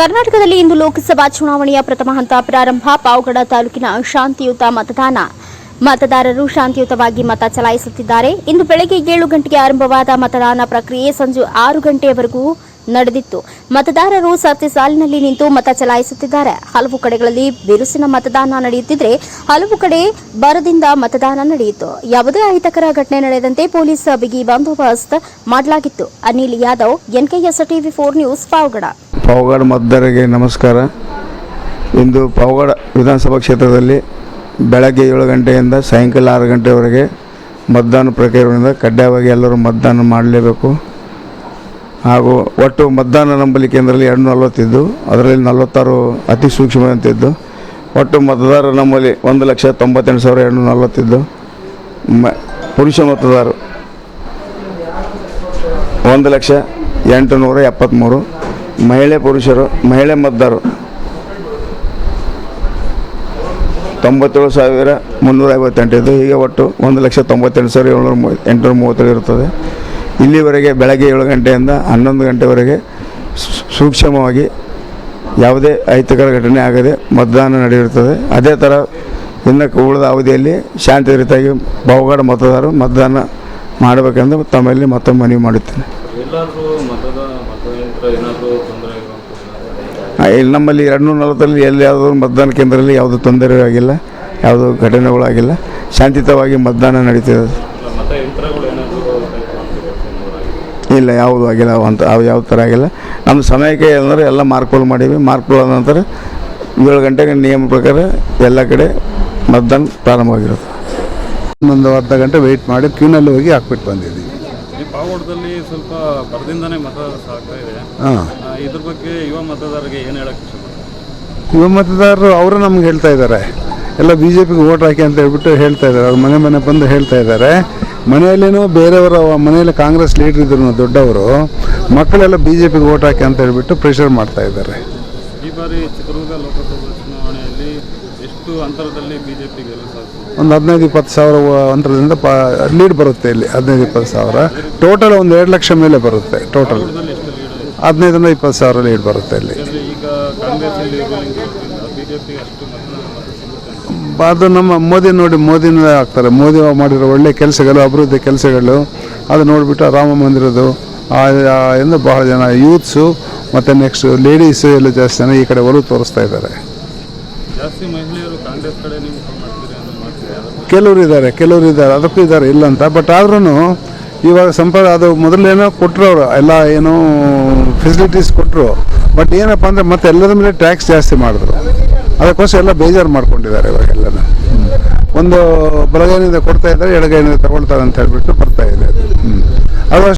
ಕರ್ನಾಟಕದಲ್ಲಿ ಇಂದು ಲೋಕಸಭಾ ಚುನಾವಣೆಯ ಪ್ರಥಮ ಹಂತ ಪ್ರಾರಂಭ. ಪಾವಗಡ ತಾಲೂಕಿನ ಶಾಂತಿಯುತ ಮತದಾನ. ಮತದಾರರು ಶಾಂತಿಯುತವಾಗಿ ಮತ ಚಲಾಯಿಸುತ್ತಿದ್ದಾರೆ. ಇಂದು ಬೆಳಗ್ಗೆ ಏಳು ಗಂಟೆಗೆ ಆರಂಭವಾದ ಮತದಾನ ಪ್ರಕ್ರಿಯೆ ಸಂಜೆ ಆರು ಗಂಟೆಯವರೆಗೂ ನಡೆದಿತ್ತು. ಮತದಾರರು ಸತ್ಯ ಸಾಲಿನಲ್ಲಿ ನಿಂತು ಮತ ಚಲಾಯಿಸುತ್ತಿದ್ದಾರೆ. ಹಲವು ಕಡೆಗಳಲ್ಲಿ ಬಿರುಸಿನ ಮತದಾನ ನಡೆಯುತ್ತಿದ್ದರೆ ಹಲವು ಕಡೆ ಬರದಿಂದ ಮತದಾನ ನಡೆಯಿತು. ಯಾವುದೇ ಅಹಿತಕರ ಘಟನೆ ನಡೆದಂತೆ ಪೊಲೀಸ್ ಬಿಗಿ ಬಂದೋಬಸ್ತ್ ಮಾಡಲಾಗಿತ್ತು. Anil Yadav NKS TV four news, Pavagada. Pavagada ಮತದಾರರಿಗೆ ನಮಸ್ಕಾರ. ಇಂದು ಪಾವಗಡ ವಿಧಾನಸಭಾ ಕ್ಷೇತ್ರದಲ್ಲಿ ಬೆಳಗ್ಗೆ ಏಳು ಗಂಟೆಯಿಂದ ಸಾಯಂಕಾಲ ಆರು ಗಂಟೆವರೆಗೆ ಮತದಾನ ಪ್ರಕ್ರಿಯೆಗಳಿಂದ ಕಡ್ಡಾಯವಾಗಿ ಎಲ್ಲರೂ ಮತದಾನ ಮಾಡಲೇಬೇಕು. ಹಾಗೂ ಒಟ್ಟು ಮತದಾನ ನಂಬಲಿ ಕೇಂದ್ರದಲ್ಲಿ ಎರಡು ನಲವತ್ತಿದ್ದು ಅದರಲ್ಲಿ ನಲವತ್ತಾರು ಅತಿ ಸೂಕ್ಷ್ಮವಂತಿದ್ದು ಒಟ್ಟು ಮತದಾರ ನಮ್ಮಲ್ಲಿ ಒಂದು ಲಕ್ಷ ತೊಂಬತ್ತೆಂಟು ಸಾವಿರ ಎರಡು ನಲವತ್ತಿದ್ದು ಮ, ಪುರುಷ ಮತದಾರರು ಒಂದು ಲಕ್ಷ ಎಂಟು ನೂರ ಎಪ್ಪತ್ತ್ಮೂರು ಮಹಿಳೆ ಪುರುಷರು, ಮಹಿಳೆ ಮತದಾರರು ತೊಂಬತ್ತೇಳು ಸಾವಿರ ಮುನ್ನೂರ ಐವತ್ತೆಂಟಿದ್ದು, ಹೀಗೆ ಒಟ್ಟು ಒಂದು ಲಕ್ಷ ತೊಂಬತ್ತೆಂಟು ಸಾವಿರ ಏಳ್ನೂರ ಮೂ ಎಂಟುನೂರ ಮೂವತ್ತೇಳು ಇರುತ್ತದೆ. ಇಲ್ಲಿವರೆಗೆ ಬೆಳಗ್ಗೆ ಏಳು ಗಂಟೆಯಿಂದ ಹನ್ನೊಂದು ಗಂಟೆವರೆಗೆ ಸೂಕ್ಷ್ಮವಾಗಿ ಯಾವುದೇ ಅಹಿತಕರ ಘಟನೆ ಆಗದೆ ಮತದಾನ ನಡೆಯುತ್ತದೆ. ಅದೇ ಥರ ಇನ್ನು ಉಳಿದ ಅವಧಿಯಲ್ಲಿ ಶಾಂತಿ ರೀತಿಯಾಗಿ ಬಹುಗಡ ಮತದಾರರು ಮತದಾನ ಮಾಡಬೇಕೆಂದು ತಮ್ಮಲ್ಲಿ ಮತ್ತೊಮ್ಮೆ ಮನವಿ ಮಾಡುತ್ತೇನೆ. ಇಲ್ಲಿ ನಮ್ಮಲ್ಲಿ ಎರಡು ನೂರ ನಲವತ್ತರಲ್ಲಿ ಎಲ್ಲಿ ಯಾವುದೋ ಮತದಾನ ಕೇಂದ್ರದಲ್ಲಿ ಯಾವುದೂ ತೊಂದರೆ ಆಗಿಲ್ಲ, ಯಾವುದೂ ಘಟನೆಗಳಾಗಿಲ್ಲ, ಶಾಂತಿಯುತವಾಗಿ ಮತದಾನ ನಡೀತಿದೆ. ಇಲ್ಲ, ಯಾವುದೂ ಏನಾದರೂ ಇಲ್ಲ ಯಾವುದು ಆಗಿಲ್ಲ, ಅಂತ, ಅವು ಯಾವ ಥರ ಆಗಿಲ್ಲ. ನಮ್ಮ ಸಮಯಕ್ಕೆ ಅಂದರೆ ಎಲ್ಲ ಮಾರ್ಕೋಲ್ ಮಾಡೀವಿ ಮಾರ್ಕೋಲ್ ಆದ ನಂತರ ಏಳು ಗಂಟೆಗೆ ನಿಯಮ ಪ್ರಕಾರ ಎಲ್ಲ ಕಡೆ ಮತದಾನ ಪ್ರಾರಂಭವಾಗಿರುತ್ತೆ. ಒಂದು ಅರ್ಧ ಗಂಟೆ ವೆಯ್ಟ್ ಮಾಡಿ, ಕ್ಯೂನಲ್ಲಿ ಹೋಗಿ ಹಾಕ್ಬಿಟ್ಟು ಬಂದಿದ್ದೀವಿ. ಈ ಸ್ವಲ್ಪ ಬರದಿಂದನೇ ಮತದಾರ ಸಾಗ್ತಾ ಇದೆ. ಹಾಂ. ಇದ್ರ ಬಗ್ಗೆ ಯುವ ಮತದಾರರಿಗೆ ಏನು ಹೇಳಕ್ಕೆ ಇಷ್ಟಪಡ್ತಾರೆ? ಯುವ ಮತದಾರರು ಅವರು ನಮ್ಗೆ ಹೇಳ್ತಾ ಇದ್ದಾರೆ. ಎಲ್ಲ ಬಿ ಜೆ ಪಿಗೆ ಓಟ್ ಹಾಕಿ ಅಂತ ಹೇಳ್ಬಿಟ್ಟು ಹೇಳ್ತಾ ಇದ್ದಾರೆ. ಅವ್ರು ಮನೆ ಮನೆ ಬಂದು ಹೇಳ್ತಾ ಇದ್ದಾರೆ. ಮನೆಯಲ್ಲೇನೋ ಬೇರೆಯವರ ಮನೆಯಲ್ಲಿ ಕಾಂಗ್ರೆಸ್ ಲೀಡರ್ ಇದ್ರು ದೊಡ್ಡವರು ಮಕ್ಕಳೆಲ್ಲ ಬಿ ಜೆ ಪಿಗೆ ಓಟ್ ಹಾಕಿ ಅಂತ ಹೇಳ್ಬಿಟ್ಟು ಪ್ರೆಷರ್ ಮಾಡ್ತಾ ಇದ್ದಾರೆ. ಈ ಬಾರಿ ಚಿತ್ರದುರ್ಗ ಲೋಕಸಭಾ ಎಷ್ಟು ಅಂತರದಲ್ಲಿ ಬಿಜೆಪಿ ಒಂದು ಹದಿನೈದು ಇಪ್ಪತ್ತು ಸಾವಿರ ಅಂತರದಿಂದ ಪ ಲೀಡ್ ಬರುತ್ತೆ ಇಲ್ಲಿ ಹದಿನೈದು ಇಪ್ಪತ್ತು ಸಾವಿರ. ಟೋಟಲ್ ಒಂದು ಎರಡು ಲಕ್ಷ ಮೇಲೆ ಬರುತ್ತೆ ಟೋಟಲ್ ಹದಿನೈದರಿಂದ ಇಪ್ಪತ್ತು ಸಾವಿರ ಲೀಡ್ ಬರುತ್ತೆ ಇಲ್ಲಿ. ಅದು ನಮ್ಮ ಮೋದಿ ನೋಡಿ ಮೋದಿನೇ ಆಗ್ತಾರೆ. ಮೋದಿ ಮಾಡಿರೋ ಒಳ್ಳೆ ಕೆಲಸಗಳು ಅಭಿವೃದ್ಧಿ ಕೆಲಸಗಳು ಅದು ನೋಡಿಬಿಟ್ಟು ರಾಮ ಮಂದಿರದು ಎಂದು ಬಹಳ ಜನ ಯೂತ್ಸು ಮತ್ತು ನೆಕ್ಸ್ಟ್ ಲೇಡೀಸು ಎಲ್ಲ ಜಾಸ್ತಿ ಜನ ಈ ಕಡೆ ಒಲವು ತೋರಿಸ್ತಾ ಇದ್ದಾರೆ. ಮಹಿಳೆಯರು ಕೆಲವರು ಇದ್ದಾರೆ ಕೆಲವರು ಇದ್ದಾರೆ, ಅದಕ್ಕೂ ಇದ್ದಾರೆ, ಇಲ್ಲ ಅಂತ. ಬಟ್ ಆದ್ರೂ ಇವಾಗ ಸಂಪದ, ಅದು ಮೊದಲೇನೋ ಕೊಟ್ಟರು ಅವರು, ಎಲ್ಲ ಏನು ಫೆಸಿಲಿಟೀಸ್ ಕೊಟ್ಟರು ಬಟ್ ಏನಪ್ಪ ಅಂದರೆ ಮತ್ತೆ ಎಲ್ಲರ ಮೇಲೆ ಟ್ಯಾಕ್ಸ್ ಜಾಸ್ತಿ ಮಾಡಿದ್ರು. ಅದಕ್ಕೋಸ್ಕರ ಎಲ್ಲ ಬೇಜಾರು ಮಾಡ್ಕೊಂಡಿದ್ದಾರೆ ಇವಾಗೆಲ್ಲನ ಒಂದು ಬಲಗೈನಿಂದ ಕೊಡ್ತಾ ಇದ್ದಾರೆ, ಎಡಗೈನಿಂದ ತಗೊಳ್ತಾರೆ ಅಂತ ಹೇಳ್ಬಿಟ್ಟು ಬರ್ತಾ ಇದೆ.